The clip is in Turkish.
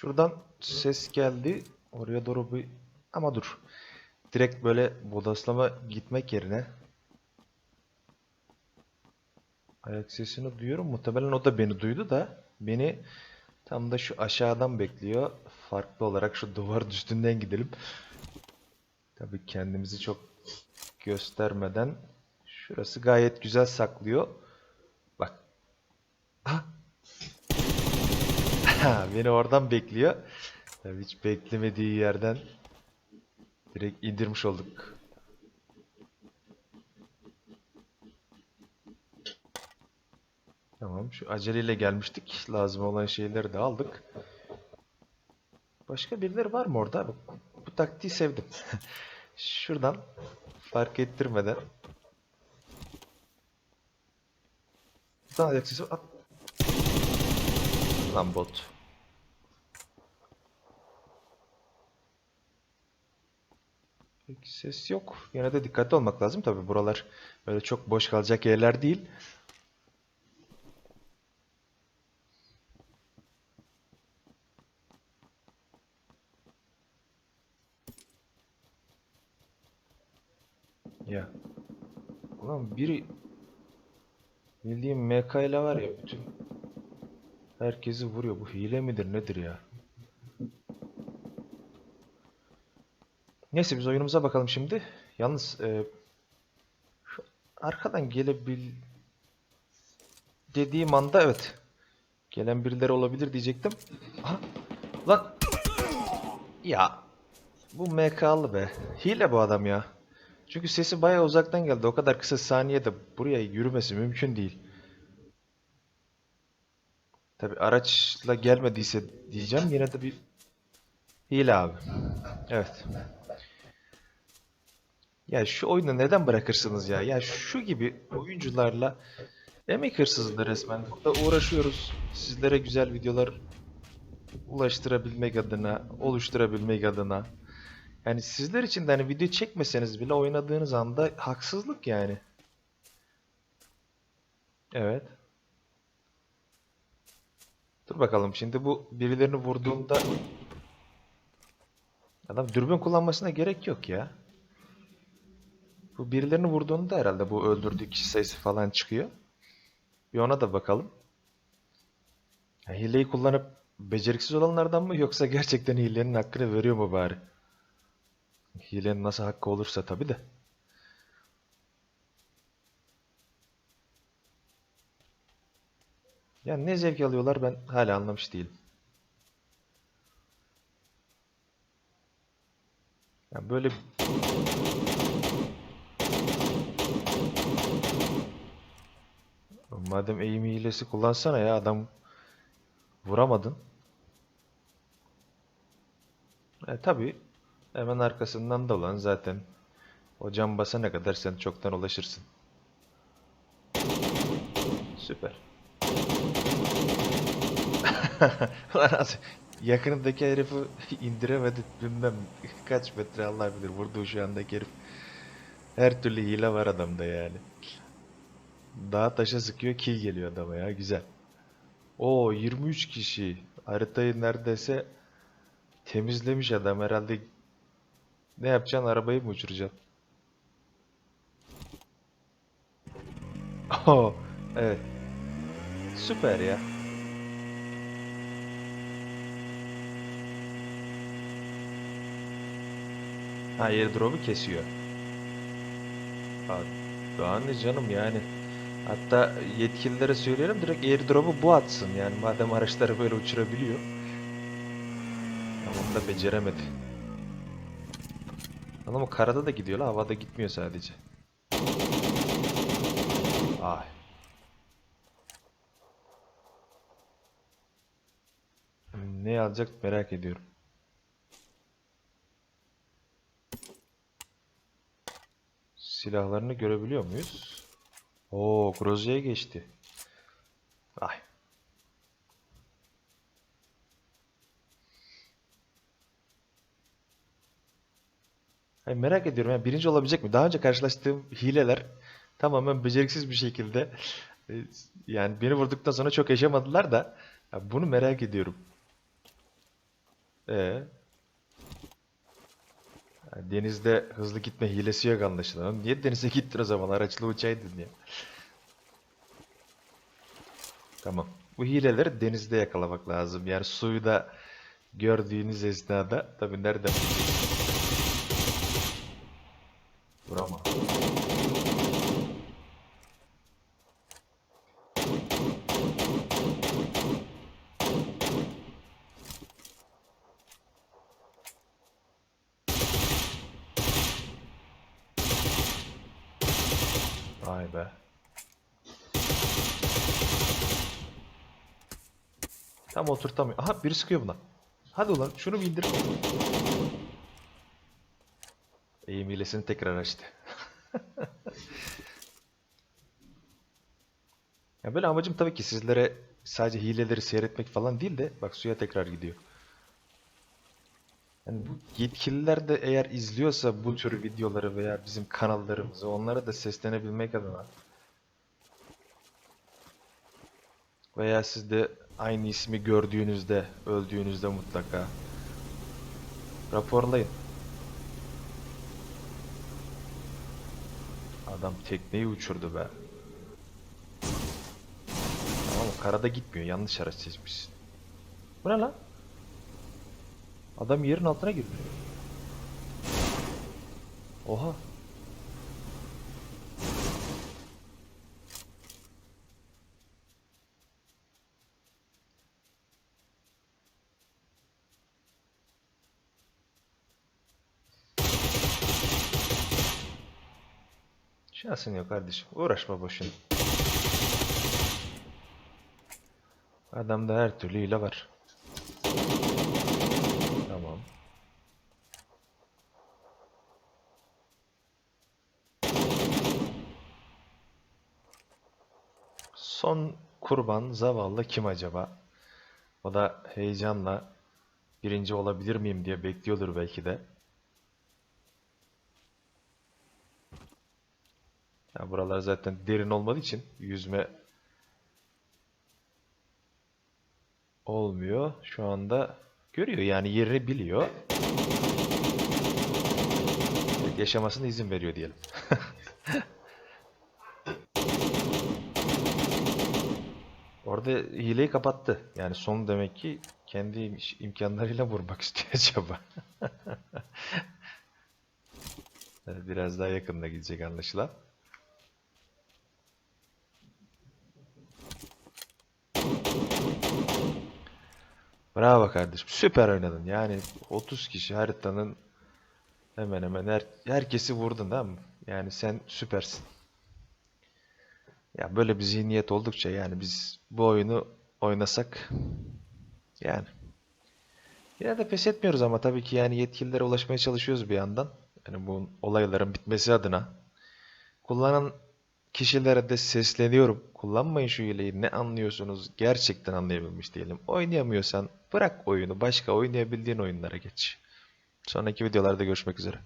Şuradan ses geldi. Oraya doğru bir... Ama dur. Direkt böyle bodoslama gitmek yerine ayak sesini duyuyorum. Muhtemelen o da beni duydu da beni tam da şu aşağıdan bekliyor. Farklı olarak şu duvar üstünden gidelim. Tabii kendimizi çok göstermeden şurası gayet güzel saklıyor. Bak. Ah! Ha, beni oradan bekliyor. Tabii hiç beklemediği yerden direkt indirmiş olduk. Tamam, şu aceleyle gelmiştik. Lazım olan şeyleri de aldık. Başka birileri var mı orada? Bak, bu taktiği sevdim. Şuradan fark ettirmeden sesi at. Lan bot. Peki ses yok. Yine de dikkatli olmak lazım tabii. Buralar böyle çok boş kalacak yerler değil. Ya. Ulan biri bildiğim MK ile var ya bütün herkesi vuruyor. Bu hile midir nedir ya? Neyse biz oyunumuza bakalım şimdi. Yalnız e, şu arkadan gelebil dediğim anda evet. Gelen birileri olabilir diyecektim. Aha. Lan. Ya. Bu MK'lı be. Hile bu adam ya. Çünkü sesi bayağı uzaktan geldi. O kadar kısa saniyede buraya yürümesi mümkün değil. Tabi araçla gelmediyse diyeceğim. Yine de bir hile abi. Evet. Ya şu oyunu neden bırakırsınız ya? Ya şu gibi oyuncularla emek hırsızlığı resmen. Burada uğraşıyoruz. Sizlere güzel videolar ulaştırabilmek adına, oluşturabilmek adına. Yani sizler için de hani video çekmeseniz bile oynadığınız anda haksızlık yani. Evet. Dur bakalım şimdi bu birilerini vurduğunda adam dürbün kullanmasına gerek yok ya. Bu birilerini vurduğunda herhalde bu öldürdüğü kişi sayısı falan çıkıyor. Bir ona da bakalım. Ya hileyi kullanıp beceriksiz olanlardan mı yoksa gerçekten hilenin hakkını veriyor mu bari? Hilenin nasıl hakkı olursa tabii de. Ya ne zevk alıyorlar ben hala anlamış değilim. Ya böyle Madem eğim hilesi kullansana ya adam vuramadın. E tabi hemen arkasından dolan zaten o cam basana kadar sen çoktan ulaşırsın. Süper. Yakınındaki herifi indiremedi bilmem kaç metre Allah bilir vurduğu şu andaki herif. Her türlü hile var adamda yani. Dağa taşa sıkıyor kill geliyor adama ya güzel. O 23 kişi haritayı neredeyse temizlemiş adam herhalde. Ne yapacaksın arabayı mı uçuracaksın? Oh evet. Süper ya. Ha airdrop'u kesiyor. Ne canım yani. Hatta yetkililere söyleyelim direkt airdrop'u bu atsın yani madem araçları böyle uçurabiliyor. Ama onu da beceremedi. Ama karada da gidiyor la havada gitmiyor sadece. Ay. Ne alacak merak ediyorum. Silahlarını görebiliyor muyuz? Oo, Grozia'ya geçti. Ay. Ay merak ediyorum ya birinci olabilecek mi? Daha önce karşılaştığım hileler tamamen beceriksiz bir şekilde e, yani beni vurduktan sonra çok yaşamadılar da bunu merak ediyorum. Ee, denizde hızlı gitme hilesi yok anlaşılan. Niye denize gittin o zaman? Araçla uçaydın ya. Tamam. Bu hileleri denizde yakalamak lazım. Yani suyu da gördüğünüz esnada tabii nereden Vay be. Tam oturtamıyor. Aha biri sıkıyor buna. Hadi ulan şunu bir indir. Eğim hilesini tekrar açtı. Ya böyle amacım tabii ki sizlere sadece hileleri seyretmek falan değil de bak suya tekrar gidiyor. Yani bu yetkililer de eğer izliyorsa bu tür videoları veya bizim kanallarımızı onlara da seslenebilmek adına veya siz de aynı ismi gördüğünüzde, öldüğünüzde mutlaka raporlayın. Adam tekneyi uçurdu be. Tamam? Karada gitmiyor. Yanlış araç seçmişsin. Bu ne lan? Adam yerin altına girmiş. Oha. Şansın yok kardeşim. Uğraşma boşuna. Adamda her türlü hile var. Tamam. Son kurban zavallı kim acaba? O da heyecanla birinci olabilir miyim diye bekliyordur belki de. Ya buralar zaten derin olmadığı için yüzme olmuyor. Şu anda görüyor yani yerini biliyor. Yaşamasına izin veriyor diyelim. Orada hileyi kapattı. Yani son demek ki kendi im- imkanlarıyla vurmak istiyor acaba. Biraz daha yakında gidecek anlaşılan. Bravo kardeşim. Süper oynadın. Yani 30 kişi haritanın hemen hemen her, herkesi vurdun değil mi? Yani sen süpersin. Ya böyle bir zihniyet oldukça yani biz bu oyunu oynasak yani yine de pes etmiyoruz ama tabii ki yani yetkililere ulaşmaya çalışıyoruz bir yandan. Yani bu olayların bitmesi adına. Kullanan kişilere de sesleniyorum. Kullanmayın şu hileyi. Ne anlıyorsunuz? Gerçekten anlayabilmiş diyelim. Oynayamıyorsan bırak oyunu. Başka oynayabildiğin oyunlara geç. Sonraki videolarda görüşmek üzere.